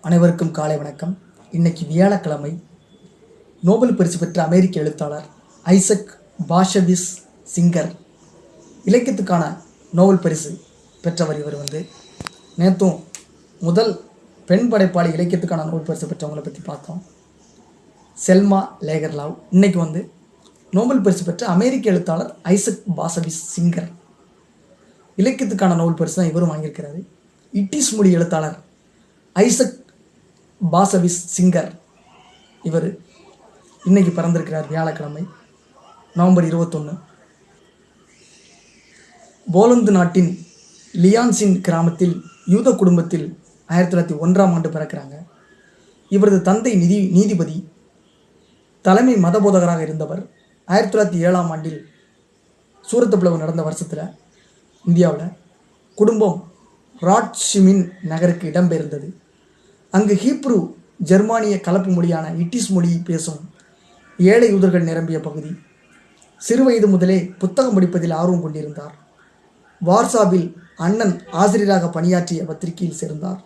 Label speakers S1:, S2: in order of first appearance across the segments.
S1: அனைவருக்கும் காலை வணக்கம். இன்னைக்கு வியாழக்கிழமை நோபல் பரிசு பெற்ற அமெரிக்க எழுத்தாளர் ஐசக் பாஷவிஸ் சிங்கர் இலக்கியத்துக்கான நோபல் பரிசு பெற்றவர் இவர் வந்து. நேற்றும் முதல் பெண் படைப்பாளி இலக்கியத்துக்கான நோபல் பரிசு பெற்றவங்களை பற்றி பார்த்தோம். செல்மா லேகர்லாவ் இன்னைக்கு வந்து நோபல் பரிசு பெற்ற அமெரிக்க எழுத்தாளர் ஐசக் பாசவிஸ் சிங்கர். இலக்கியத்துக்கான நோபல் பரிசு தான் இவரும் வாங்கியிருக்கிறாரு. இட்டிஸ் மொழி எழுத்தாளர் ஐசக் பாசவிஸ் சிங்கர். இவர் இன்னைக்கு பிறந்திருக்கிறார் வியாழக்கிழமை நவம்பர் இருபத்தொன்று போலந்து நாட்டின் லியான்சின் கிராமத்தில் யூத குடும்பத்தில் ஆயிரத்தி தொள்ளாயிரத்தி ஒன்றாம் ஆண்டு பிறக்கிறாங்க. இவரது தந்தை நிதி நீதிபதி தலைமை மதபோதகராக இருந்தவர் ஆயிரத்தி தொள்ளாயிரத்தி ஏழாம் ஆண்டில் சூரத்து பிளவு நடந்த வருஷத்தில் இந்தியாவில் குடும்பம் ராட்சிமின் நகருக்கு இடம்பெயர்ந்தது. அங்கு ஹீப்ரு ஜெர்மானிய கலப்பு மொழியான இட்டிஸ் மொழியை பேசும் ஏழை யூதர்கள் நிரம்பிய பகுதி. சிறுவயது முதலே புத்தகம் படிப்பதில் ஆர்வம் கொண்டிருந்தார். வார்சாவில் அண்ணன் ஆசிரியராக பணியாற்றிய பத்திரிகையில் சேர்ந்தார்.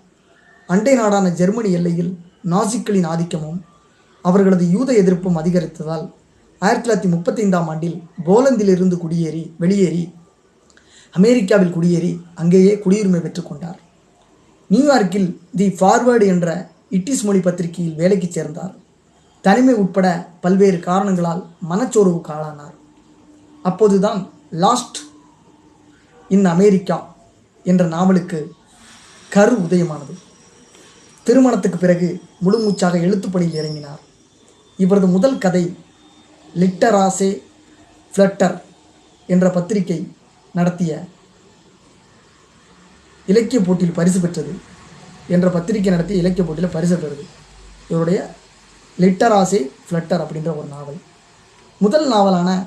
S1: அண்டை நாடான ஜெர்மனி எல்லையில் நாசிக்களின் ஆதிக்கமும் அவர்களது யூத எதிர்ப்பும் அதிகரித்ததால் ஆயிரத்தி தொள்ளாயிரத்தி முப்பத்தைந்தாம் ஆண்டில் போலந்திலிருந்து குடியேறி வெளியேறி அமெரிக்காவில் குடியேறி அங்கேயே குடியுரிமை பெற்றுக்கொண்டார் நியூயார்க்கில் தி ஃபார்வர்டு என்ற இட்டிஸ் மொழி பத்திரிகையில் வேலைக்கு சேர்ந்தார். தனிமை உட்பட பல்வேறு காரணங்களால் மனச்சோர்வுக்கு ஆளானார் அப்போதுதான் லாஸ்ட் இன் அமெரிக்கா என்ற நாவலுக்கு கரு உதயமானது. திருமணத்துக்கு பிறகு முழுமூச்சாக எழுத்துப்பணியில் இறங்கினார். இவரது முதல் கதை லிட்டராசே ஃப்ளட்டர் என்ற பத்திரிகை நடத்திய இலக்கிய போட்டியில் பரிசு பெற்றது என்ற பத்திரிகை நடத்திய இலக்கிய போட்டியில் பரிசு பெறுது இவருடைய லிட்டராசே ஃப்ளட்டர் அப்படின்ற ஒரு நாவல். முதல் நாவலான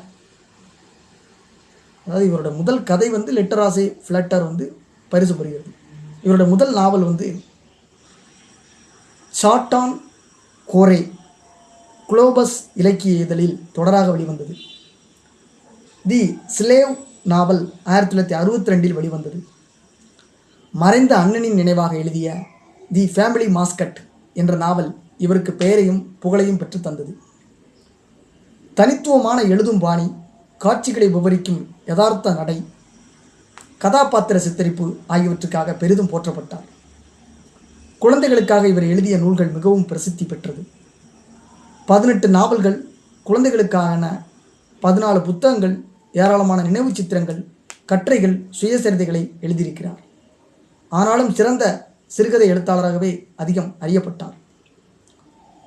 S1: அதாவது இவரோட முதல் கதை வந்து லிட்டராசே ஃப்ளட்டர் வந்து பரிசு பெறுகிறது. இவரோட முதல் நாவல் வந்து ஷாட்டான் கோரே குளோபஸ் இலக்கிய இதழில் தொடராக வெளிவந்தது. தி ஸ்லேவ் நாவல் ஆயிரத்தி தொள்ளாயிரத்தி அறுபத்தி ரெண்டில் வெளிவந்தது. மறைந்த அண்ணனின் நினைவாக எழுதிய தி ஃபேமிலி மாஸ்கட் என்ற நாவல் இவருக்கு பெயரையும் புகழையும் பெற்று தந்தது. தனித்துவமான எழுதும் பாணி காட்சிகளை விவரிக்கும் யதார்த்த நடை கதாபாத்திர சித்தரிப்பு ஆகியவற்றுக்காக பெரிதும் போற்றப்பட்டார். குழந்தைகளுக்காக இவர் எழுதிய நூல்கள் மிகவும் பிரசித்தி பெற்றது. பதினெட்டு நாவல்கள் குழந்தைகளுக்கான பதினாலு புத்தகங்கள் ஏராளமான நினைவு சித்திரங்கள் கட்டுரைகள் சுயசரிதைகளை எழுதியிருக்கிறார். ஆனாலும் சிறந்த சிறுகதை எழுத்தாளராகவே அதிகம் அறியப்பட்டார்.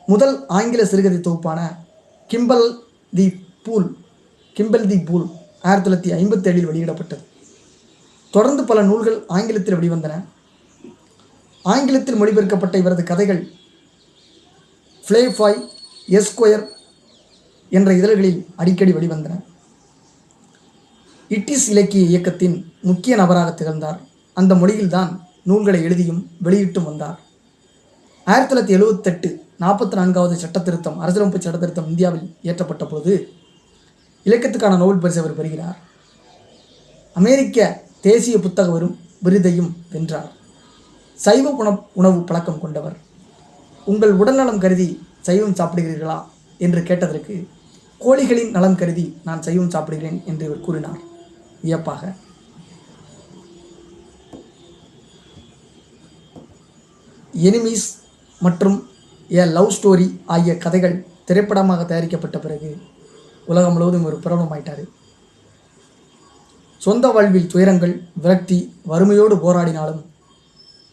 S1: முதல் ஆங்கில சிறுகதை தொகுப்பான Gimpel the Fool Gimpel the Fool ஆயிரத்தி தொள்ளாயிரத்தி ஐம்பத்தி ஏழில் வெளியிடப்பட்டது. தொடர்ந்து பல நூல்கள் ஆங்கிலத்தில் வெளிவந்தன. ஆங்கிலத்தில் மொழிபெயர்க்கப்பட்ட இவரது கதைகள் ஃப்ளேஃபாய் எஸ்கொயர் என்ற இதழ்களில் அடிக்கடி வெளிவந்தன. இட்டிஸ் இலக்கிய இயக்கத்தின் முக்கிய நபராக திகழ்ந்தார். அந்த மொழியில்தான் நூல்களை எழுதியும் வெளியிட்டும் வந்தார். ஆயிரத்தி தொள்ளாயிரத்தி எழுவத்தெட்டு நாற்பத்தி நான்காவது சட்ட திருத்தம் அரசியலமைப்பு சட்ட திருத்தம் இந்தியாவில் இயற்றப்பட்ட போது இலக்கியத்துக்கான நோபல் பரிசு அவர் பெறுகிறார். அமெரிக்க தேசிய புத்தக வரும் விருதையும் வென்றார். சைவ உணவு உணவு பழக்கம் கொண்டவர். உங்கள் உடல்நலம் கருதி சைவம் சாப்பிடுகிறீர்களா என்று கேட்டதற்கு கோழிகளின் நலம் கருதி நான் சைவம் சாப்பிடுகிறேன் என்று இவர் கூறினார். வியப்பாக எனிமீஸ் மற்றும் ஏ லவ் ஸ்டோரி ஆகிய கதைகள் திரைப்படமாக தயாரிக்கப்பட்ட பிறகு உலகம் முழுவதும் ஒரு பிரபலமாயிட்டார். சொந்த வாழ்வில் துயரங்கள் விரக்தி வறுமையோடு போராடினாலும்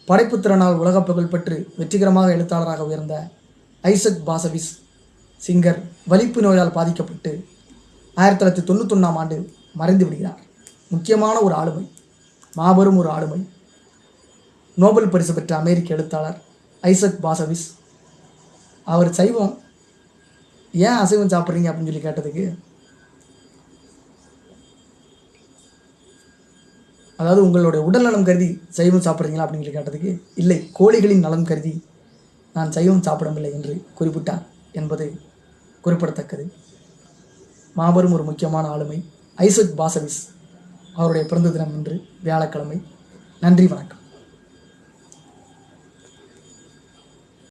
S1: படைப்புத்திறனால் உலக புகழ் பெற்று வெற்றிகரமாக எழுத்தாளராக உயர்ந்த ஐசக் பாசவிஸ் சிங்கர் வலிப்பு நோயால் பாதிக்கப்பட்டு ஆயிரத்தி தொள்ளாயிரத்தி தொண்ணூத்தொன்னாம் ஆண்டு மறைந்து விடுகிறார். முக்கியமான ஒரு ஆளுமை மாபெரும் ஒரு ஆளுமை நோபல் பரிசு பெற்ற அமெரிக்க எழுத்தாளர் ஐசக் பாசவிஸ். அவர் சைவம். ஏன் அசைவம் சாப்பிட்றீங்க அப்படின்னு சொல்லி கேட்டதுக்கு அதாவது உங்களுடைய உடல் நலம் கருதி சைவம் சாப்பிட்றீங்களா அப்படின்னு சொல்லி கேட்டதுக்கு இல்லை கோழிகளின் நலம் கருதி நான் சைவம் சாப்பிடவில்லை என்று குறிப்பிட்டார் என்பது குறிப்பிடத்தக்கது. மாபெரும் ஒரு முக்கியமான ஆளுமை ஐசக் பாசவிஸ் அவருடைய பிறந்த தினம் இன்று வியாழக்கிழமை. நன்றி வணக்கம்.